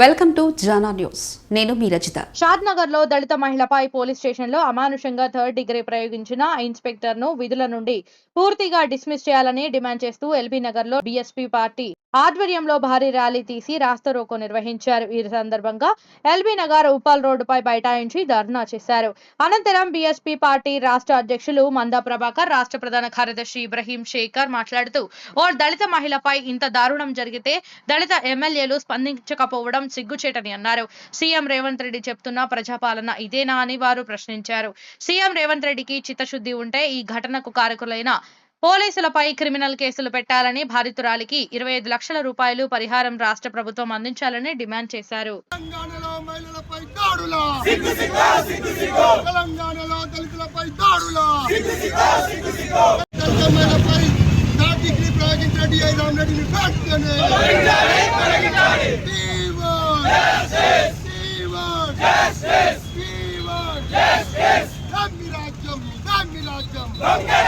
Welcome to Jana news. నేను మీ రచిత. షాద్ నగర్లో దళిత మహిళపై police స్టేషన్లో అమానుషంగా థర్డ్ డిగ్రీ ప్రయోగించిన ఇన్స్పెక్టర్ను విధుల నుండి పూర్తిగా డిస్మిస్ చేయాలని డిమాండ్ చేస్తూ ఎల్బీ నగర్లో బీఎస్పీ పార్టీ ఆధ్వర్యంలో భారీ ర్యాలీ తీసి రాస్తారోకో నిర్వహించారు. ఈ సందర్భంగా ఎల్బీ నగర్ ఉప్పల్ రోడ్డుపై బైఠాయించి ధర్నా చేశారు. అనంతరం బీఎస్పీ పార్టీ రాష్ట్ర అధ్యక్షులు మందా ప్రభాకర్ రాష్ట్ర ప్రధాన కార్యదర్శి ఇబ్రహీం శేఖర్ మాట్లాడుతూ ఓ దళిత మహిళపై ఇంత దారుణం జరిగితే దళిత ఎమ్మెల్యేలు స్పందించకపోవడం సిగ్గుచేటని అన్నారు. సీఎం రేవంత్ రెడ్డి చెప్తున్న ప్రజాపాలన ఇదేనా అని వారు ప్రశ్నించారు. సీఎం రేవంత్ రెడ్డికి చిత్తశుద్ధి ఉంటే ఈ ఘటనకు కారకులైన పోలీసులపై క్రిమినల్ కేసులు పెట్టాలని బాధితురాలికి ఇరవై ఐదు లక్షల రూపాయలు పరిహారం రాష్ట్ర ప్రభుత్వం అందించాలని డిమాండ్ చేశారు. మహిళలపై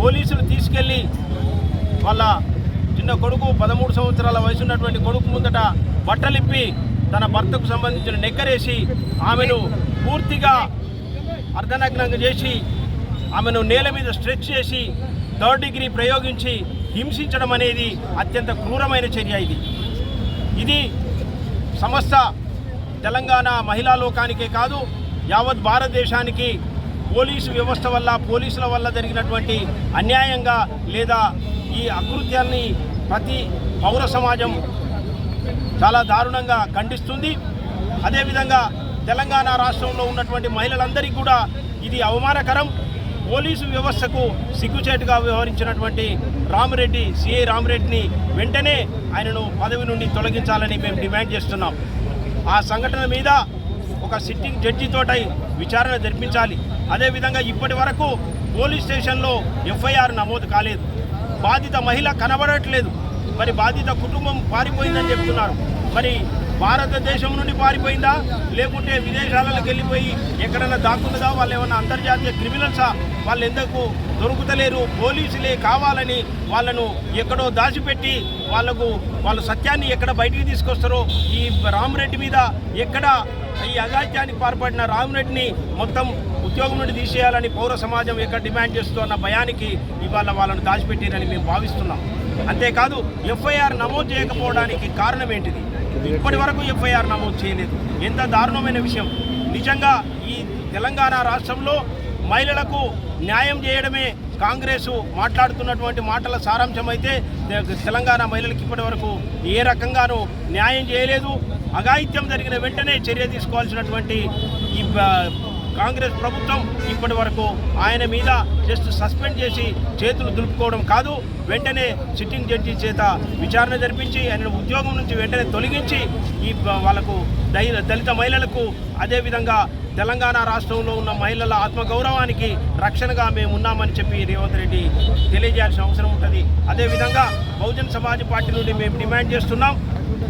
పోలీసులు తీసుకెళ్ళి వాళ్ళ చిన్న కొడుకు పదమూడు సంవత్సరాల వయసు ఉన్నటువంటి కొడుకు ముందట బట్టలిప్పి తన భర్తకు సంబంధించిన నెక్కరేసి ఆమెను పూర్తిగా అర్ధనగ్నంగా చేసి ఆమెను నేల మీద స్ట్రెచ్ చేసి థర్డ్ డిగ్రీ ప్రయోగించి హింసించడం అనేది అత్యంత క్రూరమైన చర్య ఇది. ఇది సమస్త తెలంగాణ మహిళా లోకానికే కాదు యావత్ భారతదేశానికి పోలీసు వ్యవస్థ వల్ల పోలీసుల వల్ల జరిగినటువంటి అన్యాయంగా లేదా ఈ అకృత్యాన్ని ప్రతి పౌర సమాజం చాలా దారుణంగా ఖండిస్తుంది. అదేవిధంగా తెలంగాణ రాష్ట్రంలో ఉన్నటువంటి మహిళలందరికీ కూడా ఇది అవమానకరం. పోలీసు వ్యవస్థకు సిగ్గుచేటుగా వ్యవహరించినటువంటి రామిరెడ్డి సిఐ రామిరెడ్డిని వెంటనే ఆయనను పదవి నుండి తొలగించాలని మేము డిమాండ్ చేస్తున్నాం. ఆ సంఘటన మీద ఒక సిట్టింగ్ జడ్జితోటై విచారణ జరిపించాలి. అదేవిధంగా ఇప్పటి వరకు పోలీస్ స్టేషన్లో ఎఫ్ఐఆర్ నమోదు కాలేదు. బాధిత మహిళ కనబడట్లేదు. మరి బాధిత కుటుంబం పారిపోయిందని చెప్తున్నారు. మరి భారతదేశం నుండి పారిపోయిందా? లేకుంటే విదేశాలకు వెళ్ళిపోయి ఎక్కడైనా దాక్కున్నదా? వాళ్ళు ఏమన్నా అంతర్జాతీయ క్రిమినల్సా? వాళ్ళు ఎందుకు దొరుకుతలేరు? పోలీసులే కావాలని వాళ్ళను ఎక్కడో దాచిపెట్టి వాళ్ళకు వాళ్ళ సత్యాన్ని ఎక్కడ బయటికి తీసుకొస్తారో ఈ రామరెడ్డి మీద ఎక్కడ ఈ అగాత్యానికి పాల్పడిన రామరెడ్డిని మొత్తం ఉద్యోగం నుండి తీసేయాలని పౌర సమాజం ఎక్కడ డిమాండ్ చేస్తున్న భయానికి ఇవాళ వాళ్ళను దాచిపెట్టారని మేము భావిస్తున్నాం. అంతేకాదు ఎఫ్ఐఆర్ నమోదు చేయకపోవడానికి కారణం ఏంటిది? ఇప్పటి వరకు ఎఫ్ఐఆర్ నమోదు చేయలేదు. ఎంత దారుణమైన విషయం. నిజంగా ఈ తెలంగాణ రాష్ట్రంలో మహిళలకు న్యాయం చేయడమే కాంగ్రెస్ మాట్లాడుతున్నటువంటి మాటల సారాంశం అయితే తెలంగాణ మహిళలకు ఇప్పటి వరకు ఏ రకంగానూ న్యాయం చేయలేదు. అఘాయిత్యం జరిగిన వెంటనే చర్య తీసుకోవాల్సినటువంటి ఈ కాంగ్రెస్ ప్రభుత్వం ఇప్పటి వరకు ఆయన మీద జస్ట్ సస్పెండ్ చేసి చేతులు దులుపుకోవడం కాదు వెంటనే సిట్టింగ్ జడ్జి చేత విచారణ జరిపించి ఆయన ఉద్యోగం నుంచి వెంటనే తొలగించి ఈ వాళ్ళకు దళిత మహిళలకు అదేవిధంగా తెలంగాణ రాష్ట్రంలో ఉన్న మహిళల ఆత్మగౌరవానికి రక్షణగా మేము ఉన్నామని చెప్పి రేవంత్ రెడ్డి తెలియజేయాల్సిన అవసరం ఉంటుంది. అదేవిధంగా బహుజన్ సమాజ్ పార్టీ నుండి మేము డిమాండ్ చేస్తున్నాం.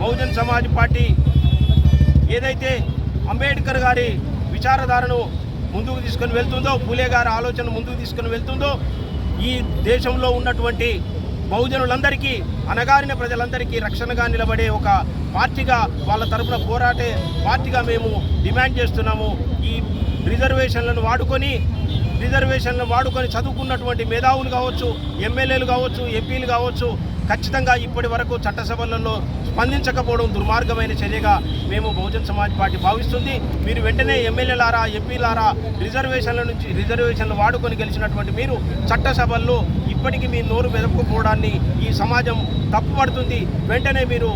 బహుజన్ సమాజ్ పార్టీ ఏదైతే అంబేద్కర్ గారి విచారధారను ముందుకు తీసుకొని వెళ్తుందో పూలే గారి ఆలోచన ముందుకు తీసుకొని వెళ్తుందో ఈ దేశంలో ఉన్నటువంటి బహుజనులందరికీ అనగారిన ప్రజలందరికీ రక్షణగా నిలబడే ఒక పార్టీగా వాళ్ళ తరపున పోరాటే పార్టీగా మేము డిమాండ్ చేస్తున్నాము. ఈ రిజర్వేషన్లను వాడుకొని రిజర్వేషన్లను వాడుకొని చదువుకున్నటువంటి మేధావులు కావచ్చు ఎమ్మెల్యేలు కావచ్చు ఎంపీలు కావచ్చు ఖచ్చితంగా ఇప్పటి వరకు చట్టసభలలో స్పందించకపోవడం దుర్మార్గమైన చర్యగా మేము బహుజన్ సమాజ్ పార్టీ భావిస్తుంది. మీరు వెంటనే ఎమ్మెల్యేలారా ఎంపీలారా రిజర్వేషన్ల నుంచి రిజర్వేషన్లు వాడుకొని గెలిచినటువంటి మీరు చట్టసభల్లో ఇప్పటికీ మీ నోరు మెదపకపోవడాన్ని ఈ సమాజం తప్పుపడుతుంది. వెంటనే మీరు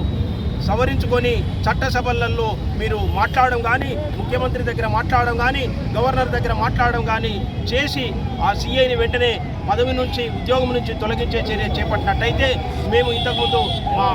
సవరించుకొని చట్టసభలలో మీరు మాట్లాడడం కానీ ముఖ్యమంత్రి దగ్గర మాట్లాడడం కానీ గవర్నర్ దగ్గర మాట్లాడడం కానీ చేసి ఆ సీఐని వెంటనే పదవి నుంచి ఉద్యోగం నుంచి తొలగించే చర్య చేపట్టినట్టయితే మేము ఇంతకుముందు మా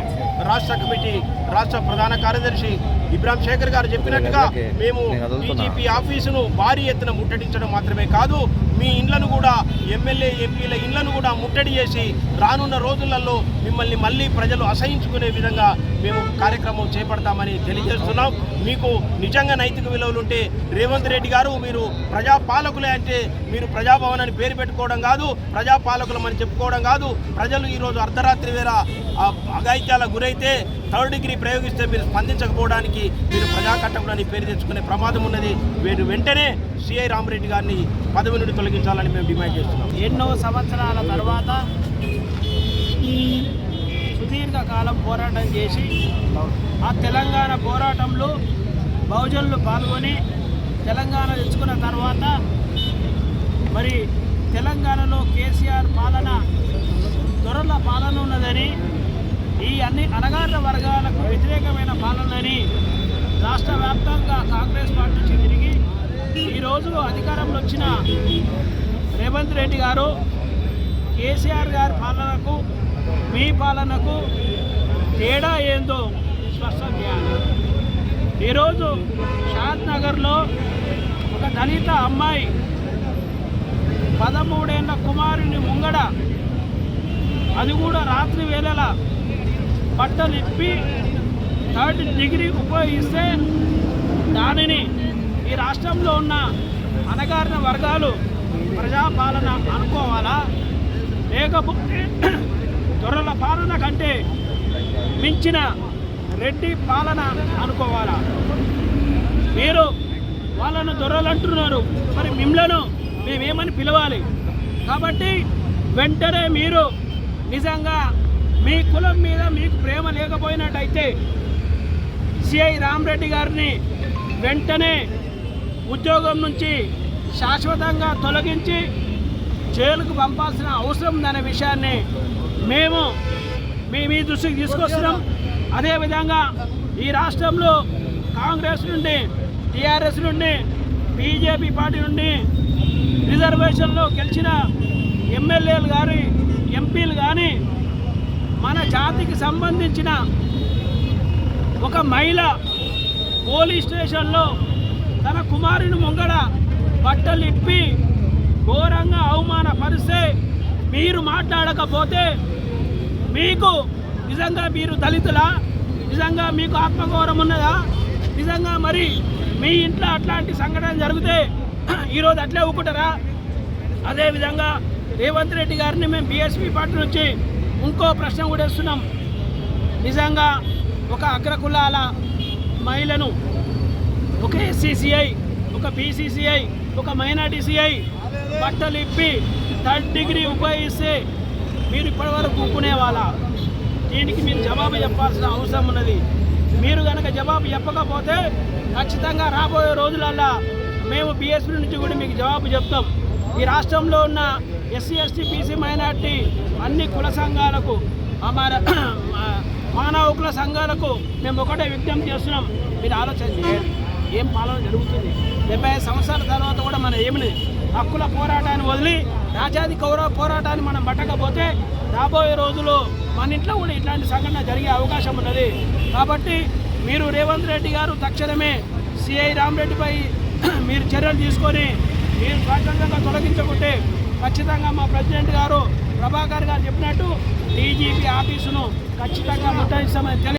రాష్ట్ర కమిటీ రాష్ట్ర ప్రధాన కార్యదర్శి ఇబ్రాహిం శేఖర్ గారు చెప్పినట్టుగా మేము డీజీపీ ఆఫీసును భారీ ఎత్తున ముట్టడించడం మాత్రమే కాదు మీ ఇండ్లను కూడా ఎమ్మెల్యే ఎంపీల ఇండ్లను కూడా ముట్టడి చేసి రానున్న రోజులలో మిమ్మల్ని మళ్ళీ ప్రజలు అసహించుకునే విధంగా మేము కార్యక్రమం చేపడతామని తెలియజేస్తున్నాం. మీకు నిజంగా నైతిక విలువలు ఉంటే రేవంత్ రెడ్డి గారు మీరు ప్రజాపాలకులే అంటే మీరు ప్రజాభవన్ అని పేరు పెట్టుకోవడం కాదు ప్రజాపాలకులం అని చెప్పుకోవడం కాదు. ప్రజలు ఈరోజు అర్ధరాత్రి వేళ ఆ అఘాయిత్యాల గురైతే థర్డ్ డిగ్రీ ప్రయోగిస్తే మీరు స్పందించకపోవడానికి మీరు ప్రజాకట్టకుడు అని పేరు తెచ్చుకునే ప్రమాదం ఉన్నది. వీరు వెంటనే సిఐ రామరెడ్డి గారిని పదవి నుండి తొలగించాలని మేము డిమాండ్ చేస్తున్నాం. ఎన్నో సంవత్సరాల తర్వాత సుదీర్ఘకాలం పోరాటం చేసి ఆ తెలంగాణ పోరాటంలో బహుజనులు పాల్గొని తెలంగాణ తెచ్చుకున్న తర్వాత మరి తెలంగాణలో కేసీఆర్ పాలన దొరల పాలన ఉన్నదని అన్ని అణగారిన వర్గాలకు వ్యతిరేకమైన పాలనని రాష్ట్ర వ్యాప్తంగా కాంగ్రెస్ పార్టీ నుంచి తిరిగి ఈరోజు అధికారంలో వచ్చిన రేవంత్ రెడ్డి గారు కేసీఆర్ గారి పాలనకు మీ పాలనకు తేడా ఏందో స్పష్టం చేయాలి. ఈరోజు షాద్ నగర్లో ఒక దళిత అమ్మాయి పదమూడేళ్ళ కుమారుని ముంగడ అది కూడా రాత్రి వేళల బట్టలు ఇప్పి థర్డ్ డిగ్రీ ఉపయోగిస్తే దానిని ఈ రాష్ట్రంలో ఉన్న అణగారిన వర్గాలు ప్రజాపాలన అనుకోవాలా? లేకపోతే దొరల పాలన కంటే మించిన రెడ్డి పాలన అనుకోవాలా? మీరు వాళ్ళను దొరలు అంటున్నారు మరి మిమ్మలను మేమేమని పిలవాలి? కాబట్టి వెంటనే మీరు నిజంగా మీ కులం మీద మీకు ప్రేమ లేకపోయినట్టయితే సిఐ రామరెడ్డి గారిని వెంటనే ఉద్యోగం నుంచి శాశ్వతంగా తొలగించి జైలుకు పంపాల్సిన అవసరం ఉందనే విషయాన్ని మేము మీ మీ దృష్టికి తీసుకొస్తున్నాం. అదేవిధంగా ఈ రాష్ట్రంలో కాంగ్రెస్ నుండి టీఆర్ఎస్ నుండి బీజేపీ పార్టీ నుండి రిజర్వేషన్లో గెలిచిన ఎమ్మెల్యేలు కానీ ఎంపీలు కానీ మన జాతికి సంబంధించిన ఒక మహిళ పోలీస్ స్టేషన్లో తన కుమారుని ముంగడ బట్టలు ఇప్పి ఘోరంగా అవమానపరిస్తే మీరు మాట్లాడకపోతే మీకు నిజంగా మీరు దళితులా? నిజంగా మీకు ఆత్మగౌరవం ఉన్నదా? నిజంగా మరి మీ ఇంట్లో అట్లాంటి సంఘటన జరిగితే ఈరోజు అట్లే ఒప్పుకుంటారా అదేవిధంగా రేవంత్ రెడ్డి గారిని మేము బీఎస్పీ పార్టీ నుంచి ఇంకో ప్రశ్న కూడా వేస్తున్నాం. నిజంగా ఒక అగ్రకులాల మహిళను ఒక ఎస్సీసీఐ ఒక బీసీసీఐ ఒక మైనార్టీసీఐ బట్టలు ఇప్పి థర్డ్ డిగ్రీ ఉపయోగిస్తే మీరు ఇప్పటివరకు వాళ్ళ దీనికి మీరు జవాబు చెప్పాల్సిన అవసరం ఉన్నది. మీరు కనుక జవాబు చెప్పకపోతే ఖచ్చితంగా రాబోయే రోజులల్లా మేము బీఎస్పీ నుంచి కూడా మీకు జవాబు చెప్తాం. ఈ రాష్ట్రంలో ఉన్న ఎస్సీ ఎస్టీ బీసీ మైనార్టీ అన్ని కుల సంఘాలకు అమర మానవ కుల సంఘాలకు మేము ఒకటే విజ్ఞప్తి చేస్తున్నాం. మీరు ఆలోచన చేయండి ఏం పాలన జరుగుతుంది? డెబ్బై సంవత్సరాల తర్వాత కూడా మనం ఏమిటి హక్కుల పోరాటాన్ని వదిలి రాజాది కౌరవ పోరాటాన్ని మనం పట్టకపోతే రాబోయే రోజుల్లో మన ఇంట్లో కూడా ఇట్లాంటి సంఘటన జరిగే అవకాశం ఉన్నది. కాబట్టి మీరు రేవంత్ రెడ్డి గారు తక్షణమే సిఐ రామరెడ్డిపై మీరు చర్యలు తీసుకొని మీరు స్వాతంత్రంగా తొలగించకుంటే ఖచ్చితంగా మా ప్రెసిడెంట్ గారు ప్రభాకర్ గారు చెప్పినట్టు డీజీపీ ఆఫీసును ఖచ్చితంగా ముట్టయిస్తామని తెలియ